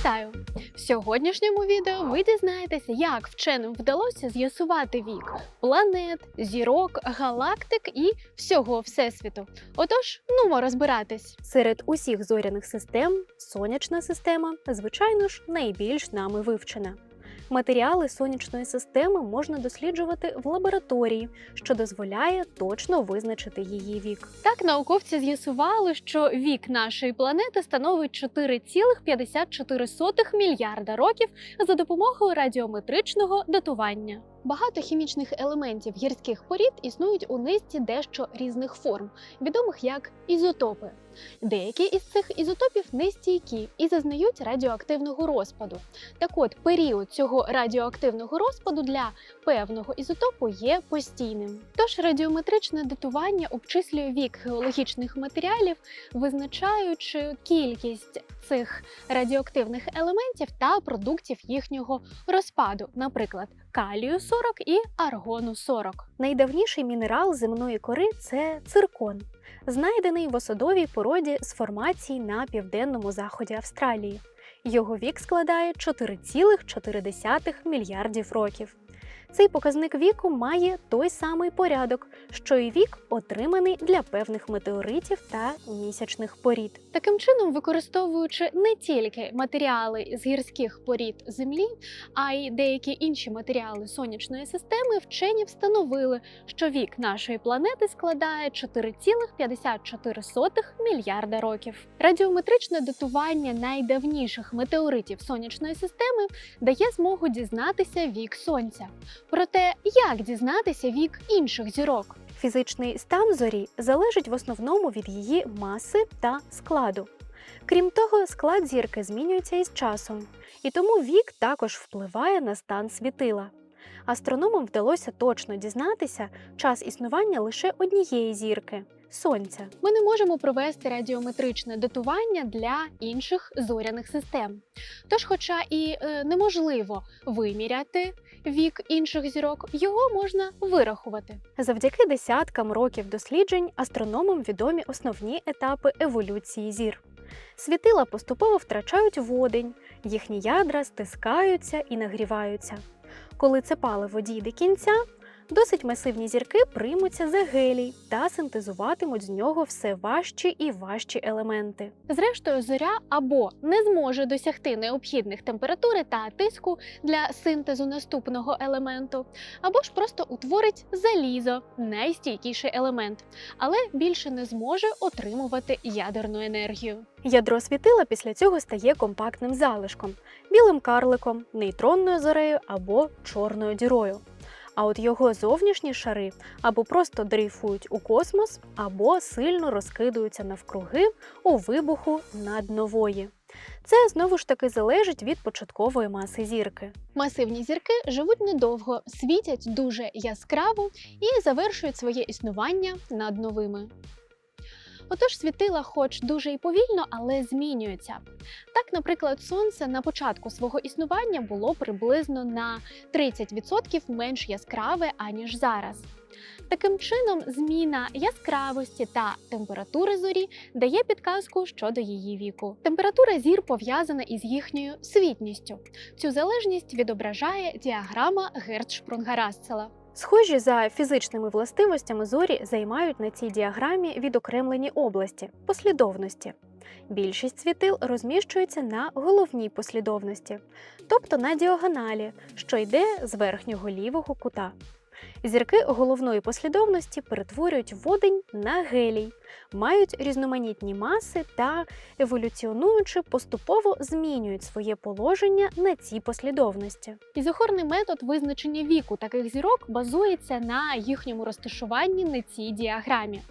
Вітаю! В сьогоднішньому відео ви дізнаєтеся, як вченим вдалося з'ясувати вік планет, зірок, галактик і всього всесвіту. Отож, нумо розбиратись. Серед усіх зоряних систем сонячна система, звичайно ж, найбільш нами вивчена. Матеріали сонячної системи можна досліджувати в лабораторії, що дозволяє точно визначити її вік. Так науковці з'ясували, що вік нашої планети становить 4,54 мільярда років за допомогою радіометричного датування. Багато хімічних елементів гірських порід існують у низці дещо різних форм, відомих як ізотопи. Деякі із цих ізотопів нестійкі і зазнають радіоактивного розпаду. Так от, період цього радіоактивного розпаду для певного ізотопу є постійним. Тож радіометричне датування обчислює вік геологічних матеріалів, визначаючи кількість цих радіоактивних елементів та продуктів їхнього розпаду, наприклад, калію 40 і аргону 40. Найдавніший мінерал земної кори це циркон, знайдений в осадовій породі з формацій на південному заході Австралії. Його вік складає 4,4 мільярдів років. Цей показник віку має той самий порядок, що і вік, отриманий для певних метеоритів та місячних порід. Таким чином, використовуючи не тільки матеріали з гірських порід Землі, а й деякі інші матеріали сонячної системи, вчені встановили, що вік нашої планети складає 4,54 мільярда років. Радіометричне датування найдавніших метеоритів сонячної системи дає змогу дізнатися вік сонця. Проте, як дізнатися вік інших зірок? Фізичний стан зорі залежить в основному від її маси та складу. Крім того, склад зірки змінюється із часом, і тому вік також впливає на стан світила. Астрономам вдалося точно дізнатися час існування лише однієї зірки сонця. Ми не можемо провести радіометричне датування для інших зоряних систем. Тож, хоча і е, неможливо виміряти вік інших зірок, його можна вирахувати. Завдяки десяткам років досліджень астрономам відомі основні етапи еволюції зір. Світила поступово втрачають водень, їхні ядра стискаються і нагріваються. Коли це паливо дійде кінця, досить масивні зірки приймуться за гелій та синтезуватимуть з нього все важчі і важчі елементи. Зрештою, зоря або не зможе досягти необхідних температури та тиску для синтезу наступного елементу, або ж просто утворить залізо, найстійкіший елемент, але більше не зможе отримувати ядерну енергію. Ядро світила після цього стає компактним залишком, білим карликом, нейтронною зорею або чорною дірою. А от його зовнішні шари або просто дрейфують у космос, або сильно розкидуються навкруги у вибуху над нової. Це знову ж таки залежить від початкової маси зірки. Масивні зірки живуть недовго, світять дуже яскраво і завершують своє існування над новими. Отож, світила, хоч дуже і повільно, але змінюються. Так, наприклад, сонце на початку свого існування було приблизно на 30% менш яскраве аніж зараз. Таким чином, зміна яскравості та температури зорі дає підказку щодо її віку. Температура зір пов'язана із їхньою світністю. Цю залежність відображає діаграма Герцшпрунга-Рассела. Схожі за фізичними властивостями зорі займають на цій діаграмі відокремлені області послідовності. Більшість світил розміщується на головній послідовності, тобто на діагоналі, що йде з верхнього лівого кута. Зірки головної послідовності перетворюють водень на гелій, мають різноманітні маси та, еволюціонуючи, поступово змінюють своє положення на цій послідовності. Ізохорний метод визначення віку таких зірок базується на їхньому розташуванні на цій діаграмі.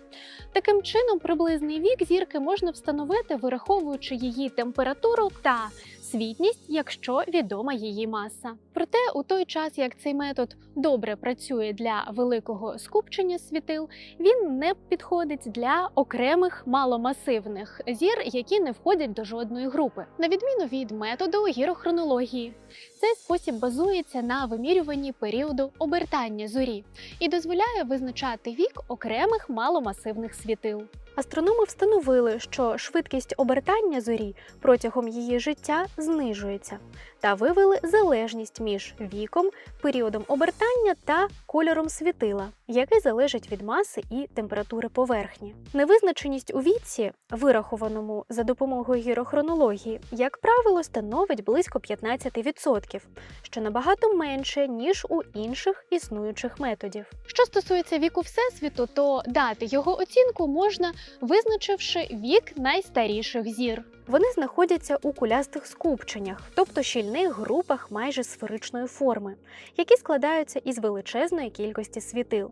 Таким чином, приблизний вік зірки можна встановити, вираховуючи її температуру та світність, якщо відома її маса. Проте, у той час як цей метод добре працює для великого скупчення світил, він не підходить для окремих маломасивних зір, які не входять до жодної групи, на відміну від методу гірохронології. Цей спосіб базується на вимірюванні періоду обертання зорі і дозволяє визначати вік окремих маломасивних світил. Астрономи встановили, що швидкість обертання зорі протягом її життя знижується, та вивели залежність між віком, періодом обертання та кольором світила, який залежить від маси і температури поверхні. Невизначеність у віці, вирахованому за допомогою гірохронології, як правило, становить близько 15%, що набагато менше ніж у інших існуючих методів. Що стосується віку всесвіту, то дати його оцінку можна, визначивши вік найстаріших зір. Вони знаходяться у кулястих скупченнях, тобто щільних групах майже сферичної форми, які складаються із величезної кількості світил.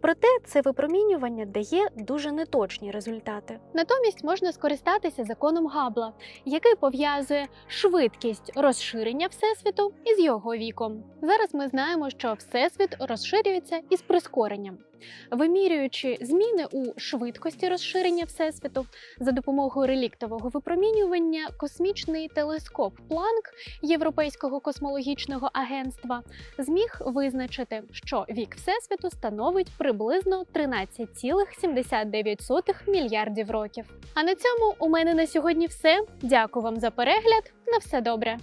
Проте це випромінювання дає дуже неточні результати. Натомість можна скористатися законом Габла, який пов'язує швидкість розширення всесвіту із його віком. Зараз ми знаємо, що всесвіт розширюється із прискоренням. Вимірюючи зміни у швидкості розширення всесвіту за допомогою реліктового випромінювання, космічний телескоп Планк Європейського космологічного агентства зміг визначити, що вік всесвіту становить приблизно 13,79 мільярдів років. А на цьому у мене на сьогодні все. Дякую вам за перегляд. На все добре.